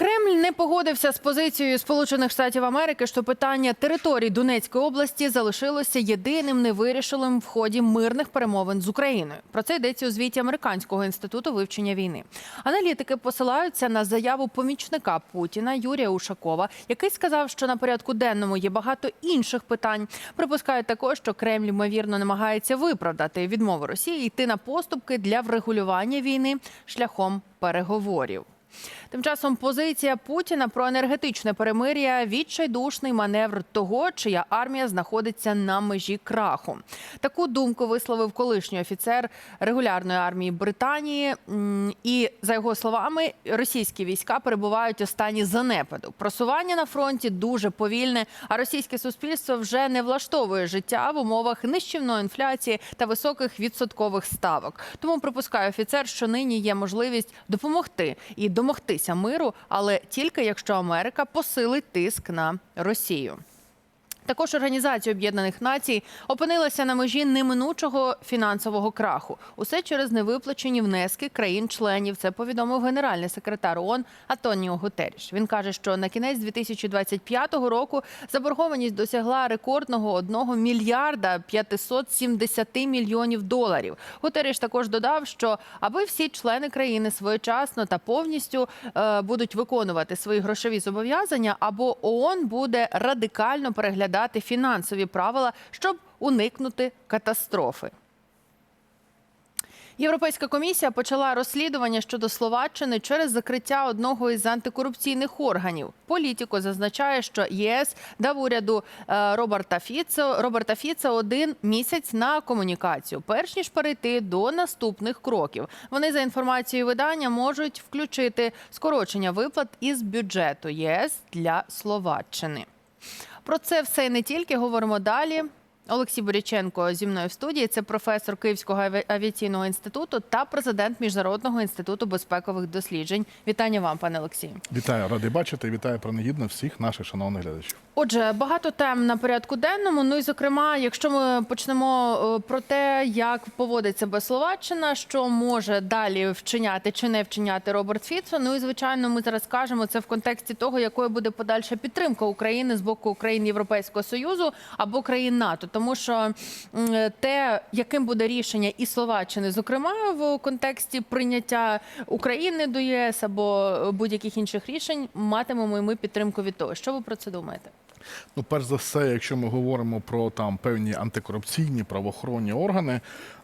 Кремль не погодився з позицією Сполучених Штатів Америки, що питання територій Донецької області залишилося єдиним невирішеним в ході мирних перемовин з Україною. Про це йдеться у звіті Американського інституту вивчення війни. Аналітики посилаються на заяву помічника Путіна Юрія Ушакова, який сказав, що на порядку денному є багато інших питань. Припускають також, що Кремль ймовірно намагається виправдати відмову Росії йти на поступки для врегулювання війни шляхом переговорів. Тим часом позиція Путіна про енергетичне перемир'я відчайдушний маневр того, чия армія знаходиться на межі краху. Таку думку висловив колишній офіцер регулярної армії Британії. І за його словами, російські війська перебувають у стані занепаду. Просування на фронті дуже повільне, а російське суспільство вже не влаштовує життя в умовах нищівної інфляції та високих відсоткових ставок. Тому припускає офіцер, що нині є можливість допомогти і домогтися миру, але тільки якщо Америка посилить тиск на Росію. Також Організація Об'єднаних Націй опинилася на межі неминучого фінансового краху. Усе через невиплачені внески країн-членів. Це повідомив генеральний секретар ООН Атоніо Гутеріш. Він каже, що на кінець 2025 року заборгованість досягла рекордного 1 мільярда 570 мільйонів доларів. Гутеріш також додав, що аби всі члени країни своєчасно та повністю е, будуть виконувати свої грошові зобов'язання, або ООН буде радикально переглядати фінансові правила, щоб уникнути катастрофи. Європейська комісія почала розслідування щодо Словаччини через закриття одного із антикорупційних органів. Політіко зазначає, що ЄС дав уряду е, Роберта Фіцо Роберта Фіца один місяць на комунікацію, перш ніж перейти до наступних кроків. Вони за інформацією видання можуть включити скорочення виплат із бюджету ЄС для Словаччини. Про це все не тільки говоримо далі. Олексій Боряченко зі мною в студії. Це професор Київського аві- авіаційного інституту та президент Міжнародного інституту безпекових досліджень. Вітання вам, пане Олексію. Вітаю, радий бачити. Вітаю принагідно всіх наших шановних глядачів. Отже, багато тем на порядку денному. Ну і зокрема, якщо ми почнемо е, про те, як поводить себе Словаччина, що може далі вчиняти чи не вчиняти Роберт Фіцо. Ну і звичайно, ми зараз кажемо це в контексті того, якою буде подальша підтримка України з боку країн Європейського союзу або країн НАТО, тому що те, яким буде рішення і Словаччини, зокрема в контексті прийняття України до ЄС або будь-яких інших рішень, матимемо і ми підтримку від того. Що ви про це думаєте? Ну, перш за все, якщо ми говоримо про там певні антикорупційні правоохоронні органи,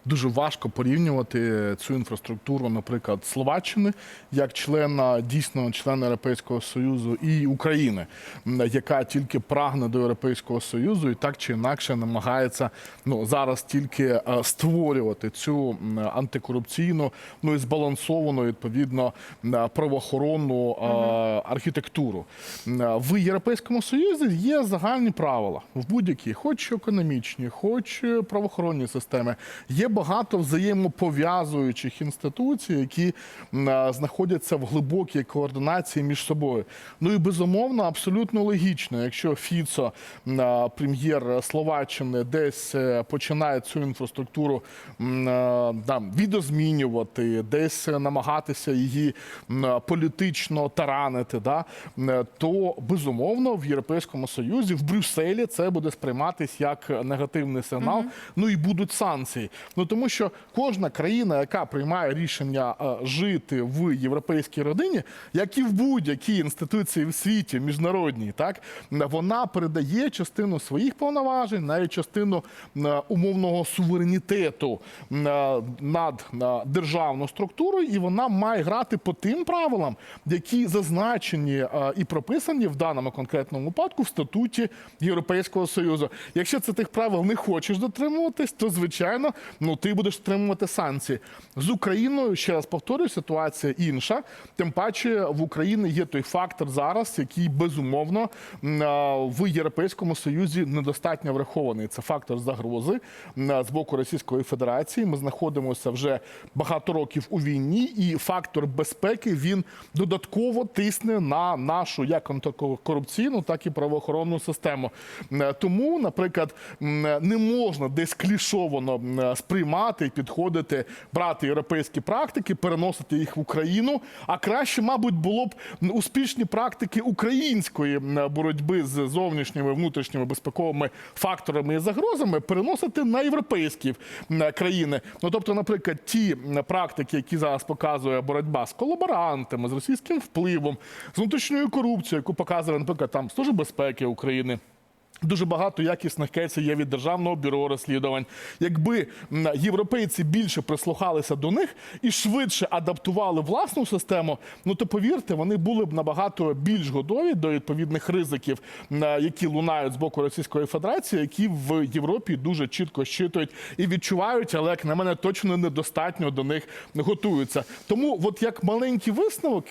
дуже важко порівнювати цю інфраструктуру, наприклад, Словаччини як члена дійсно члена Європейського Союзу і України, яка тільки прагне до Європейського Союзу і так чи інакше намагається ну зараз тільки е, створювати цю антикорупційну, ну і збалансовану відповідно правоохоронну е, архітектуру. В Європейському Союзі є загальні правила в будь-якій, хоч економічні, хоч е, правоохоронні системи. Є багато взаємопов'язуючих інституцій, які е, знаходяться в глибокій координації між собою. Ну і безумовно, абсолютно логічно, якщо Фіцо, е, прем'єр Словаччини, десь е, починає цю інфраструктуру е, там, відозмінювати, десь намагатися її е, політично таранити, да, е, то безумовно в Європейському Союзі, в Брюсселі це буде сприйматись як негативний сигнал. Ну і будуть санкції. Ну тому що кожна країна, яка приймає рішення е, жити в європейській родині, як і в будь-якій інституції в світі, міжнародній, так вона передає частину своїх повноважень, навіть частину е, умовного суверенітету е, над державну структуру, і вона має грати по тим правилам, які зазначені і прописані в даному конкретному випадку в статуті Європейського Союзу. Якщо це тих правил не хочеш дотримуватись, то звичайно ну ти будеш стримувати санкції з Україною. Ще раз повторюю, ситуація інша. Тим паче в Україні є той фактор зараз, який безумовно в Європейському Союзі недостатньо врахований. Це фактор загрози з боку Російської Федерації. Ми знаходимося вже багато років у війні, і фактор безпеки він додатково тисне на нашу як антикорупційну, так і правоохоронну систему. Тому, наприклад, не можна десь клішовано м, сприймати сприймати, підходити, брати європейські практики, переносити їх в Україну. А краще, мабуть, було б успішні практики української боротьби з зовнішніми внутрішніми безпековими факторами і загрозами переносити на європейські країни. Ну тобто, наприклад, ті практики, які зараз показує боротьба з колаборантами, з російським впливом, з внутрішньою корупцією, яку показує, наприклад, там Служба безпеки України. Дуже багато якісних кейсів є від державного бюро розслідувань. Якби європейці більше прислухалися до них і швидше адаптували власну систему, ну то повірте, вони були б набагато більш готові до відповідних ризиків, які лунають з боку Російської Федерації, які в Європі дуже чітко щитують і відчувають, але як на мене точно недостатньо до них готуються. Тому, от як маленький висновок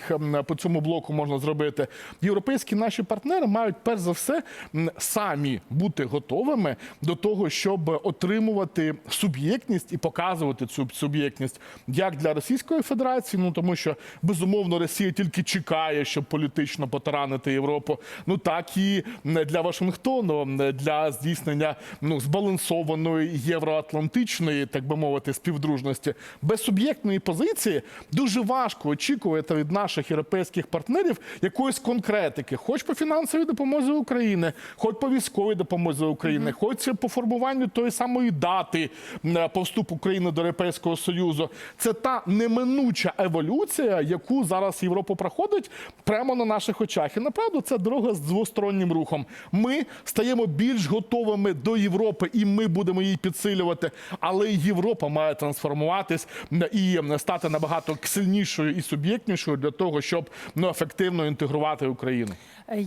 по цьому блоку можна зробити, європейські наші партнери мають перш за все м, самі бути готовими до того, щоб отримувати суб'єктність і показувати цю суб'єктність як для Російської Федерації, ну тому що безумовно Росія тільки чекає, щоб політично потаранити Європу. Ну так і для Вашингтону для здійснення ну збалансованої євроатлантичної, так би мовити, співдружності без суб'єктної позиції дуже важко очікувати від наших європейських партнерів якоїсь конкретики, хоч по фінансовій допомозі України, хоч по військовій допомозі України, хоч по формуванню тої самої дати м, по вступу України до Європейського Союзу. Це та неминуча еволюція, яку зараз Європа проходить прямо на наших очах. І направду це дорога з двостороннім рухом. Ми стаємо більш готовими до Європи, і ми будемо її підсилювати. Але Європа має трансформуватись і стати набагато сильнішою і суб'єктнішою для того, щоб ну ефективно інтегрувати Україну.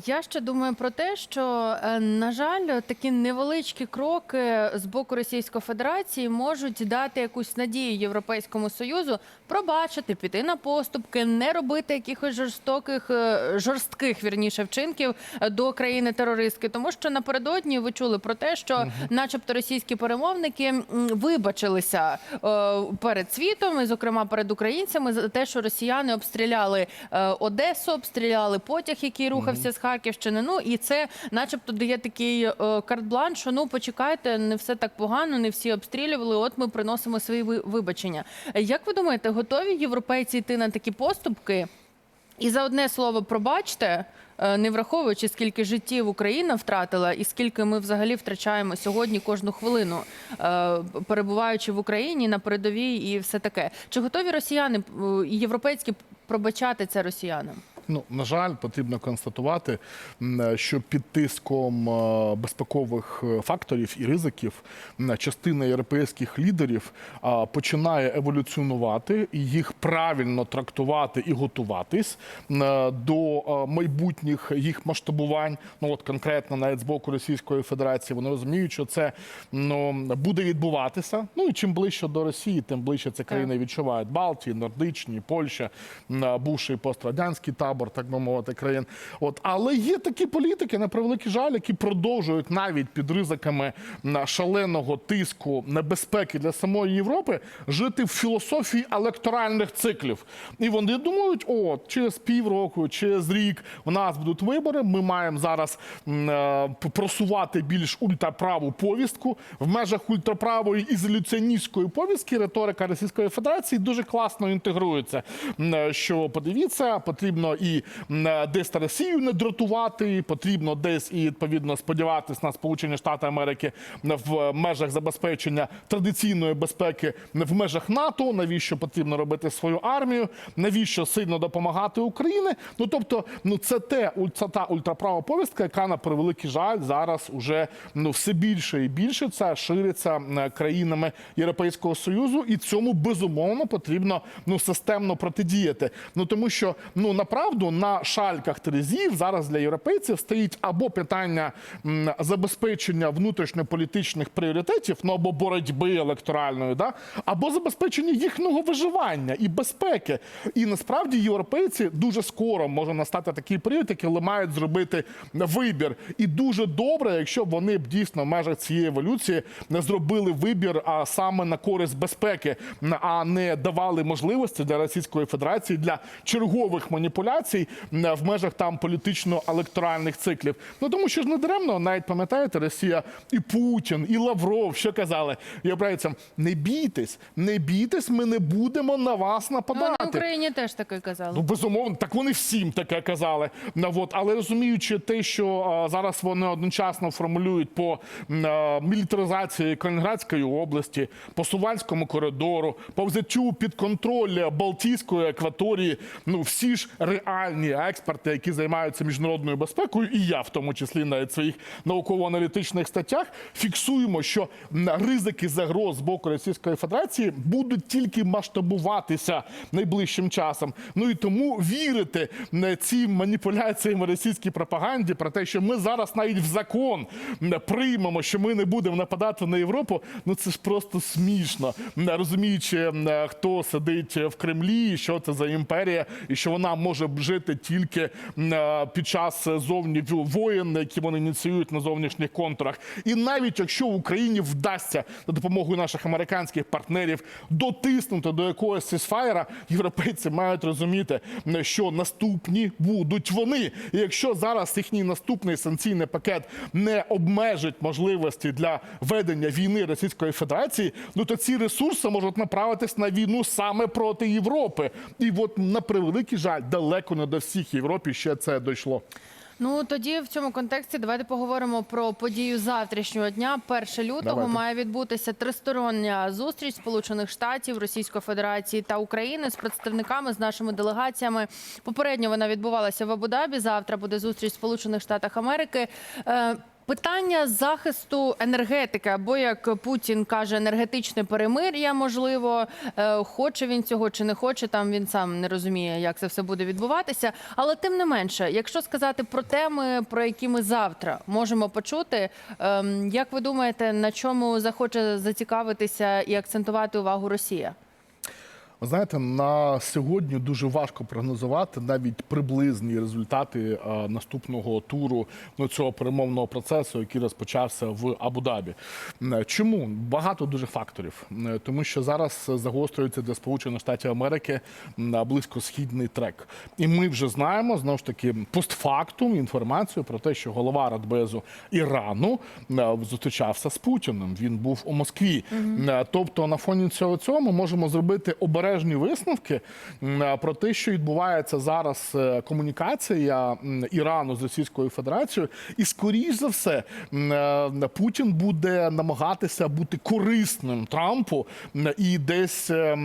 Я ще думаю про те, що е, на жаль, такі невеличкі кроки з боку Російської Федерації можуть дати якусь надію Європейському Союзу пробачити, піти на поступки, не робити якихось жорстоких е, жорстких вірніше вчинків до країни терористки. Тому що напередодні ви чули про те, що, начебто, російські перемовники вибачилися е, перед світом, і зокрема перед українцями, за те, що росіяни обстріляли е, Одесу, обстріляли потяг, який рухався з Харківщини. Ну і це, начебто, дає такий е, карт-бланш, що ну почекайте, не все так погано, не всі обстрілювали. От ми приносимо свої ви- вибачення. Як ви думаєте, готові європейці йти на такі поступки? І за одне слово, пробачте, е, не враховуючи, скільки життів Україна втратила, і скільки ми взагалі втрачаємо сьогодні кожну хвилину, е, перебуваючи в Україні на передовій і все таке. Чи готові росіяни і європейські пробачати це росіянам? Ну, на жаль, потрібно констатувати, що під тиском е, безпекових е, факторів і ризиків частина європейських лідерів починає еволюціонувати і їх правильно трактувати і готуватись е, до майбутніх їх масштабувань. Ну от конкретно навіть з боку Російської Федерації вони розуміють, що це ну буде відбуватися. Ну і чим ближче до Росії, тим ближче ці країни відчувають Балтії, Нордичні, Польща, бувший пострадянський табор, так би мовити, країн. От але є такі політики, на превеликий жаль, які продовжують навіть під ризиками шаленого тиску небезпеки для самої Європи жити в філософії електоральних циклів. І вони думають, о, через півроку, через рік у нас будуть вибори. Ми маємо зараз е, просувати більш ультраправу повістку в межах ультраправої ізоляціоністської повістки. Риторика Російської Федерації дуже класно інтегрується. Е, Що подивіться, потрібно і м, е, десь Росію не дратувати, потрібно десь і відповідно сподіватись на Сполучені Штати Америки в межах забезпечення традиційної безпеки в межах НАТО. Навіщо потрібно робити свою армію? Навіщо сильно допомагати Україні? Ну тобто, ну це те це та ультраправа повістка, яка на превеликий жаль зараз уже ну все більше і більше це шириться е, країнами Європейського союзу, і цьому безумовно потрібно ну системно протидіяти. Ну тому що ну направду на шальках терезів зараз для європейців стоїть або питання забезпечення внутрішньополітичних пріоритетів, ну або боротьби електоральної, да або забезпечення їхнього виживання і безпеки. І насправді європейці дуже скоро може настати такий період, коли мають зробити вибір. І дуже добре, якщо вони б дійсно в межах цієї еволюції не зробили вибір, а саме на користь безпеки, а не давали можливості для Російської Федерації для чергових маніпуляцій. М, в межах там політично-електоральних циклів. Ну тому що ж не даремно, навіть пам'ятаєте, Росія і Путін, і Лавров, що казали європейцям: не бійтесь, не бійтесь, ми не будемо на вас Ну, нападати. вони в Україні теж таке казали. Ну, безумовно, так вони всім таке казали. Ну, от, але розуміючи те, що а, зараз вони одночасно формулюють по а, мілітаризації Калінінградської області, по Сувальському коридору, по взяттю під контроль Балтійської акваторії, ну всі ж реальні експерти, які займаються міжнародною безпекою, і я в тому числі навіть в своїх науково-аналітичних статтях фіксуємо, що ризики загроз з боку Російської Федерації будуть тільки масштабуватися найближчим часом. Ну і тому вірити цим маніпуляціям російській пропаганді про те, що ми зараз навіть в закон приймемо, що ми не будемо нападати на Європу. Ну це ж просто смішно, розуміючи, хто сидить в Кремлі, що це за імперія, і що вона може жити тільки е, під час зовні воєн, які вони ініціюють на зовнішніх контурах. І навіть якщо Україні вдасться за допомогою наших американських партнерів дотиснути до якогось сісфаєра, європейці мають розуміти, що наступні будуть вони. І якщо зараз їхній наступний санкційний пакет не обмежить можливості для ведення війни Російської Федерації, ну то ці ресурси можуть направитись на війну саме проти Європи. І от на превеликий жаль, далеко не до всіх Європі ще це дійшло. Ну тоді в цьому контексті давайте поговоримо про подію завтрашнього дня. 1 лютого Давайте. має відбутися тристороння зустріч Сполучених Штатів, Російської Федерації та України з представниками з нашими делегаціями. Попередньо вона відбувалася в Абу-Дабі. Завтра буде зустріч в Сполучених Штатах Америки. Питання захисту енергетики, або як Путін каже, енергетичне перемир'я, можливо, Е, хоче він цього чи не хоче. Там він сам не розуміє, як це все буде відбуватися. Але тим не менше, якщо сказати про теми, про які ми завтра можемо почути, ем, як ви думаєте, на чому захоче зацікавитися і акцентувати увагу Росія? Ви знаєте, на сьогодні дуже важко прогнозувати навіть приблизні результати е, наступного туру ну, цього перемовного процесу, який розпочався в Абу-Дабі. Чому багато дуже факторів, тому що зараз загострюється для Сполучених Штатів Америки м, близькосхідний трек, і ми вже знаємо знову ж таки постфактум інформацію про те, що голова Радбезу Ірану зустрічався з Путіним. Він був у Москві. Е, Тобто, на фоні цього цього ми можемо зробити обережні висновки про те, що відбувається зараз е, комунікація Ірану з Російською Федерацією, і скоріш за все е, Путін буде намагатися бути корисним Трампу і десь е,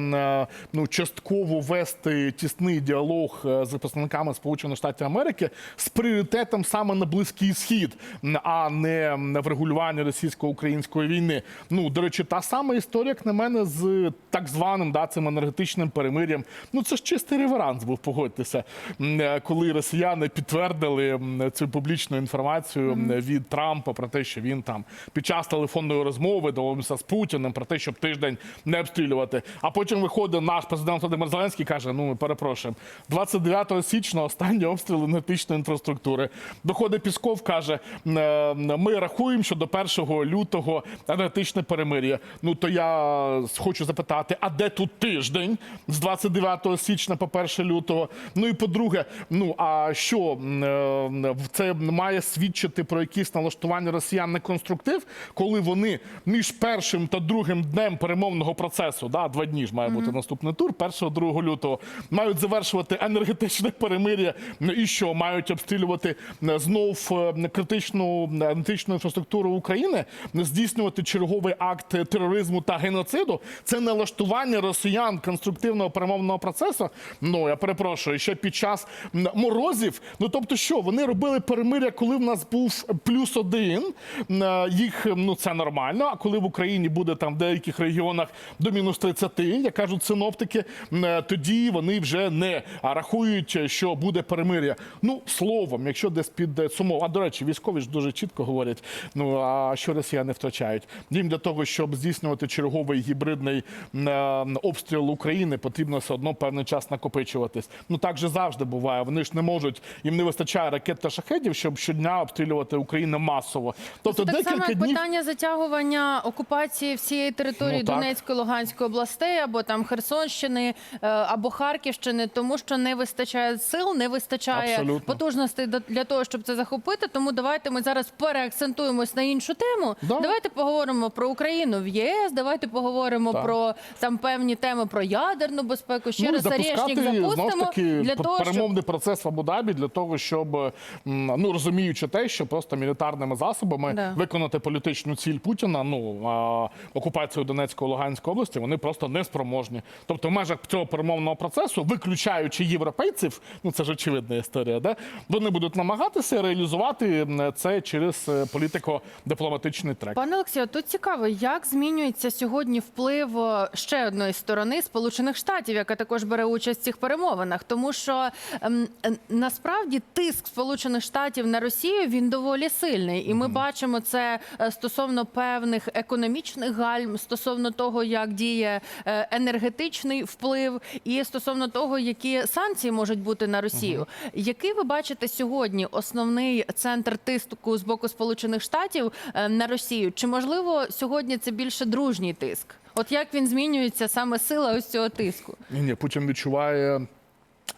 ну частково вести тісний діалог з представниками Сполучених Штатів Америки з пріоритетом саме на Близький Схід, а не в регулюванні російсько-української війни. Ну до речі, та сама історія, як на мене, з так званим да, цим енергетичним перемир'ям. Ну це ж чистий реверанс був, погодьтеся, е, коли росіяни підтвердили цю публічну інформацію від Трампа про те, що він там під час телефонної розмови домовився з Путіним про те, щоб тиждень не обстрілювати. А потім виходить наш президент Володимир Зеленський каже: Ну, ми перепрошуємо, 29 січня останній обстріл енергетичної інфраструктури. Доходить Пісков, каже: «Е, ми рахуємо, що до 1 лютого енергетичне перемир'я. Ну то я хочу запитати, а де тут тиждень з 29 січня по 1 лютого? Ну і по-друге, ну а що е, це має свідчити про якісь налаштування росіян на конструктив, коли вони між першим та другим днем перемовного процесу, да, два дні ж має бути наступний тур, 1-2 лютого, мають завершувати енергетичне перемир'я. Ну, І що мають обстрілювати знов е, критичну енергетичну інфраструктуру України, здійснювати черговий акт тероризму та геноциду. Це налаштування росіян конструктивного перемовного процесу. Ну я перепрошую, ще під час морозів. Ну тобто, що вони робили перемир'я, коли в нас був плюс один. е, Їх ну це нормально. А коли в Україні буде там в деяких регіонах до мінус 30, як кажуть синоптики, е, тоді вони вже не рахують, що буде перемир'я. Ну словом, якщо десь під е, сумов, а до речі, військові ж дуже чітко говорять. Ну а що росіяни втрачають? Їм для того, щоб здійснювати черговий гібридний е, обстріл України. України потрібно все одно певний час накопичуватись. Ну так же завжди буває. Вони ж не можуть, їм не вистачає ракет та шахедів, щоб щодня обстрілювати Україну масово. Тобто Це так само як днів. питання затягування окупації всієї території Ну. Донецької, Луганської областей, або там Херсонщини, е, або Харківщини, тому що не вистачає сил, не вистачає Абсолютно. потужностей для того, щоб це захопити. Тому давайте ми зараз переакцентуємось на іншу тему. Да. Давайте поговоримо про Україну в ЄС. Давайте поговоримо Так. про там певні теми про ядерну безпеку. Ще Ну, раз орешник запустимо таки для того, щоб перемовний процес в Абу-Дабі для того, щоб ну розуміючи те, що просто мілітарними засобами Да. виконати політичну ціль Путіна, ну а, окупацію Донецької Луганської області, вони просто не спроможні. Тобто, в межах цього перемовного процесу, виключаючи європейців, ну це ж очевидна історія, де вони будуть намагатися реалізувати це через е, політико-дипломатичний трек. Пане Олексію, тут цікаво, як змінюється сьогодні вплив е, ще одної сторони Сполучених Штатів, яка також бере участь в цих перемовинах, тому що ем, насправді тиск Сполучених Штатів на Росію він доволі сильний, і ми бачимо це е, стосовно певних економічних гальм, стосовно того, як діє е, енергетичний вплив, і стосовно того, які санкції можуть бути на Росію. Який ви бачите сьогодні основний центр тиску з боку Сполучених Штатів е, на Росію? Чи можливо сьогодні це більше дружній тиск? От як він змінюється саме сила ось цього тиску? Ні, ні, Путін відчуває е,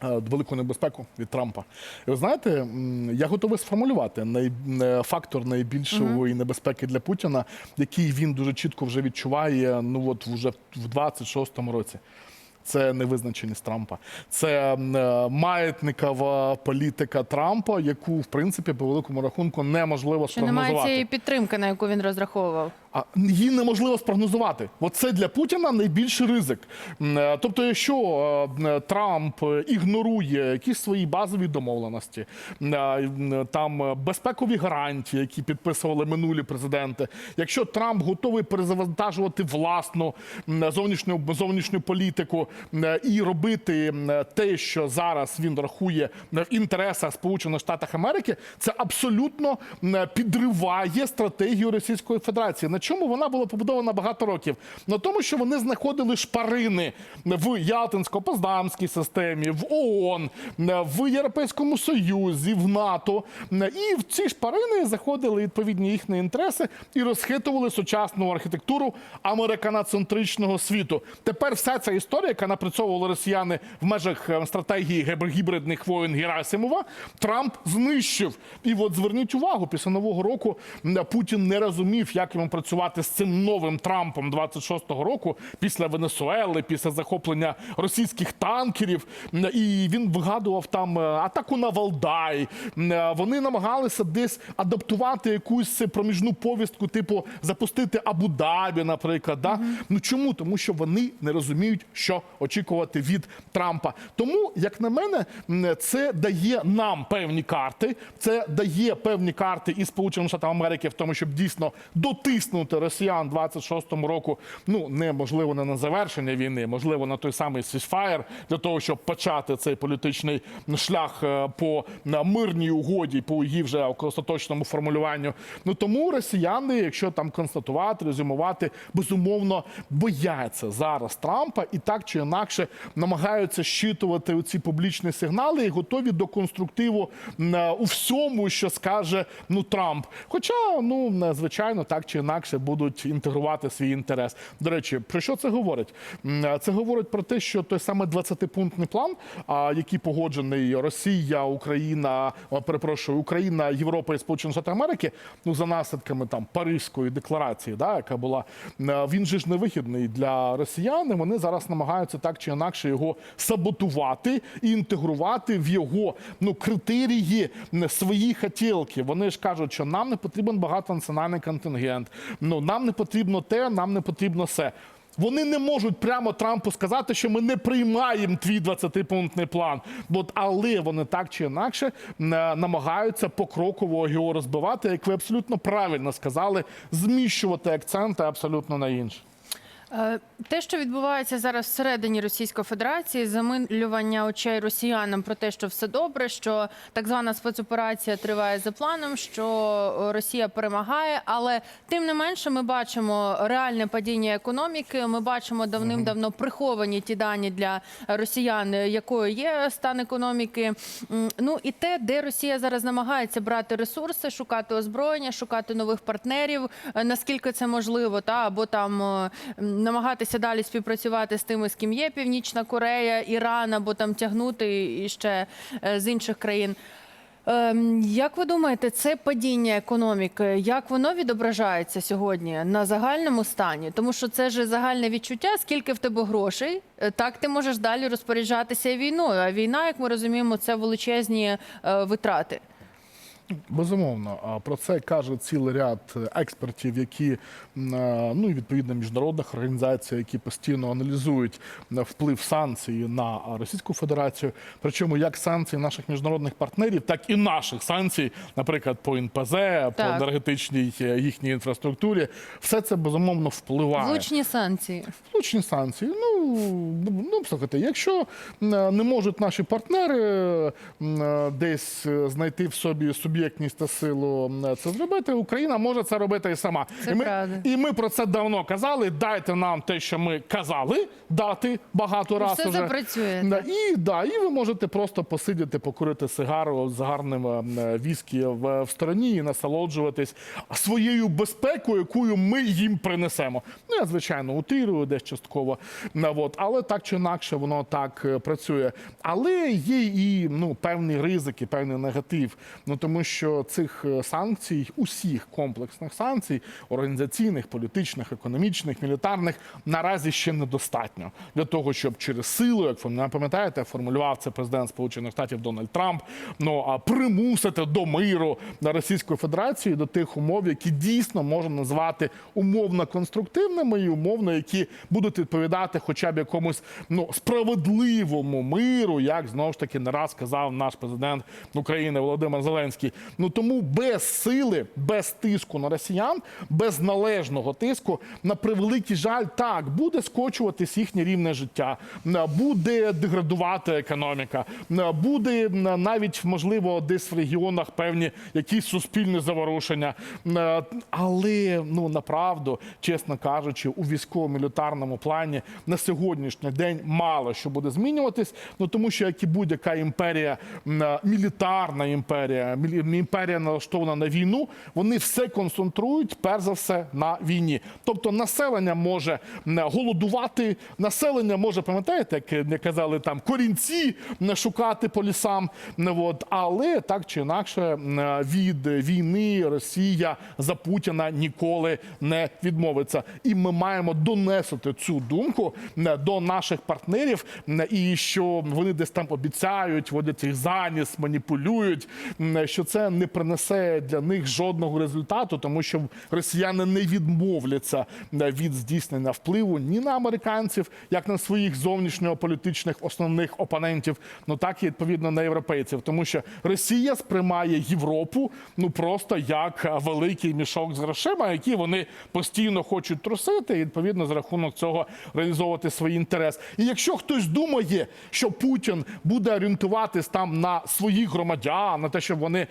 велику небезпеку від Трампа. І ви знаєте, я готовий сформулювати най... е, фактор найбільшої небезпеки для Путіна, який він дуже чітко вже відчуває. Ну от вже в 26-му році. Це невизначеність Трампа, це е, маятникова політика Трампа, яку в принципі по великому рахунку неможливо Чи немає цієї підтримки, на яку він розраховував? Її неможливо спрогнозувати. Оце для Путіна найбільший ризик. Е, Тобто, якщо е, Трамп е, ігнорує якісь свої базові домовленості, там безпекові гарантії, які підписували минулі президенти, якщо Трамп готовий перезавантажувати власну зовнішню зовнішню політику і робити те, що зараз він рахує в інтересах Сполучених Штатів Америки, це абсолютно підриває стратегію Російської Федерації. Чому вона була побудована багато років? На тому, що вони знаходили шпарини в Ялтинсько-Поздамській системі, в ООН, в Європейському Союзі, в НАТО. І в ці шпарини заходили відповідні їхні інтереси і розхитували сучасну архітектуру американоцентричного світу. Тепер вся ця історія, яка напрацьовували росіяни в межах е, стратегії гібридних воєн Герасимова, Трамп знищив. І от зверніть увагу, після нового року Путін не розумів, як йому працювати з цим новим Трампом 26-го року, після Венесуели, після захоплення російських танкерів. І він вигадував там е, атаку на Валдай. Е, Вони намагалися десь адаптувати якусь проміжну повістку, типу запустити Абу-Дабі, наприклад. Да? Ну чому? Тому що вони не розуміють, що очікувати від Трампа. Тому, як на мене, це дає нам певні карти. Це дає певні карти і Сполученим Штатам Америки в тому, щоб дійсно дотиснути росіян 26-му року. Ну неможливо не на завершення війни, можливо, на той самий сісфаєр для того, щоб почати цей політичний шлях е, по мирній угоді, по її вже остаточному формулюванню. Ну тому росіяни, якщо там констатувати, резюмувати, безумовно бояться зараз Трампа і так чи інакше намагаються щитувати ці публічні сигнали і готові до конструктиву е, у всьому, що скаже ну Трамп. Хоча, ну не, звичайно, так чи інакше будуть інтегрувати свій інтерес. До речі, про що це говорить? Це говорить про те, що той саме 20-пунктний план, який погоджений Росія, Україна, перепрошую, Україна, Європа і Сполучені Штати Америки, ну за наслідками там Паризької декларації, да, яка була е, він же ж не вигідний для росіян. і Вони зараз намагаються так чи інакше його саботувати і інтегрувати в його ну критерії свої хотілки. Вони ж кажуть, що нам не потрібен багатонаціональний контингент. Ну нам не потрібно те, нам не потрібно все. Вони не можуть прямо Трампу сказати, що ми не приймаємо твій 20-пунктний план. От, але вони так чи інакше е, намагаються покроково його розбивати, як ви абсолютно правильно сказали, зміщувати акценти абсолютно на інше. Е, Те, що відбувається зараз всередині Російської Федерації, замилювання очей росіянам про те, що все добре, що так звана спецоперація триває за планом, що Росія перемагає. Але тим не менше, ми бачимо реальне падіння економіки. Ми бачимо давним-давно приховані ті дані для росіян, якою є стан економіки. Ну і те, де Росія зараз намагається брати ресурси, шукати озброєння, шукати нових партнерів, е, наскільки це можливо, та або там е, намагатися далі співпрацювати з тими, з ким є Північна Корея, Іран, або там тягнути і ще е, з інших країн. Ем, Як ви думаєте, це падіння економіки, як воно відображається сьогодні на загальному стані? Тому що це ж загальне відчуття, скільки в тебе грошей, е, так ти можеш далі розпоряджатися війною. А війна, як ми розуміємо, це величезні е, витрати. Безумовно, про це каже цілий ряд експертів, які е, ну і відповідно міжнародних організацій, які постійно аналізують е, вплив санкцій на Російську Федерацію. Причому як санкцій наших міжнародних партнерів, так і наших санкцій, наприклад, по НПЗ, по енергетичній е, їхній інфраструктурі, все це безумовно впливає. Влучні санкції. Влучні санкції. Ну, ну слухайте, якщо не можуть наші партнери десь знайти в собі собі суб'єктність та силу це зробити, Україна може це робити і сама. Це і, ми, правда. і ми про це давно казали. Дайте нам те, що ми казали, дати багато разів. все уже. запрацює. Да, і, да, і ви можете просто посидіти, покурити сигару з гарним е, віскі в, в стороні і насолоджуватись своєю безпекою, яку ми їм принесемо. Ну, я, звичайно, утрирую десь частково, от, але так чи інакше воно так е, працює. Але є і ну, певні ризики, певний негатив. Ну, тому що цих е, санкцій, усіх комплексних санкцій, організаційних, політичних, економічних, мілітарних, наразі ще недостатньо для того, щоб через силу, як ви пам'ятаєте, формулював це президент Сполучених Штатів Дональд Трамп, ну а примусити до миру на Російську Федерацію до тих умов, які дійсно можна назвати умовно конструктивними і умовно, які будуть відповідати хоча б якомусь ну справедливому миру, як знову ж таки не раз сказав наш президент України Володимир Зеленський. Ну тому без сили, без тиску на росіян, без належного тиску, на превеликий жаль, так буде скочуватись їхнє рівне життя, е, буде деградувати економіка, е, буде е, навіть можливо десь в регіонах певні якісь суспільні заворушення. Але ну направду, чесно кажучи, у військово-мілітарному плані на сьогоднішній день мало що буде змінюватись. Ну тому що як і будь-яка імперія, мілітарна імперія, мілі- імперія налаштована на війну, вони все концентрують перш за все на війні. Тобто населення може голодувати, населення може, пам'ятаєте, як не казали там корінці шукати по лісам. От, але так чи інакше е, від війни Росія за Путіна ніколи не відмовиться. І ми маємо донести цю думку до наших партнерів, і що вони десь там обіцяють, водять їх за ніс, маніпулюють, що це не принесе для них жодного результату, тому що росіяни не відмовляться від здійснення впливу ні на американців, як на своїх зовнішньополітичних основних опонентів, ну так і відповідно на європейців, тому що Росія сприймає Європу ну просто як е, великий мішок з грошима, які вони постійно хочуть трусити, і відповідно за рахунок цього реалізовувати свій інтерес. І якщо хтось думає, що Путін буде орієнтуватись там на своїх громадян, на те, щоб вони е,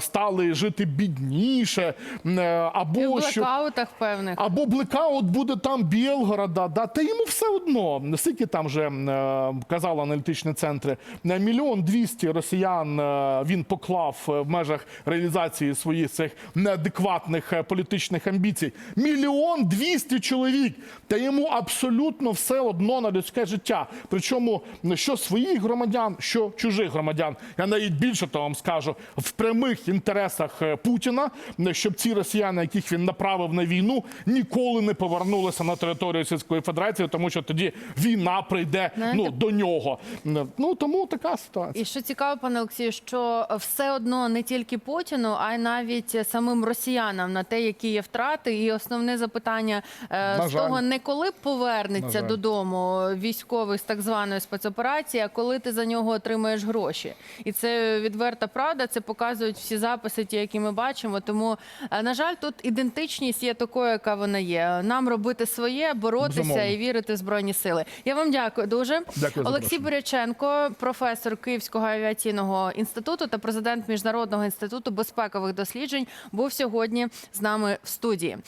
стали жити бідніше, е, або що блекаутах певних. або блекаут буде там Білгорода, да, та йому все одно. Скільки там вже е, казали аналітичні центри, мільйон двісті росіян е, він поклав е, в межах реалізації своїх цих неадекватних е, політичних амбіцій. Мільйон двісті чоловік. Та йому абсолютно все одно на людське життя. Причому що своїх громадян, що чужих громадян. Я навіть більше того вам скажу в прямих інтересах е, Путіна, щоб ці росіяни, яких він направив на війну, ніколи не повернулися на територію Російської Федерації, тому що тоді війна прийде Знаєте- ну до нього. Ну тому така ситуація. І що цікаво, пане Олексію, що все одно не тільки Путіну, а й навіть самим росіянам на те, які є втрати, і основне запитання е, На з жаль. того, не коли повернеться додому військовий з так званої спецоперації, а коли ти за нього отримаєш гроші. І це відверта правда. Це показує. Показують всі записи, ті, які ми бачимо. Тому, е, на жаль, тут ідентичність є такою, яка вона є. Нам робити своє, боротися Безумовно. і вірити в збройні сили. Я вам дякую дуже. Дякую Олексій. Буряченко, професор Київського авіаційного інституту та президент Міжнародного інституту безпекових досліджень, був сьогодні з нами в студії.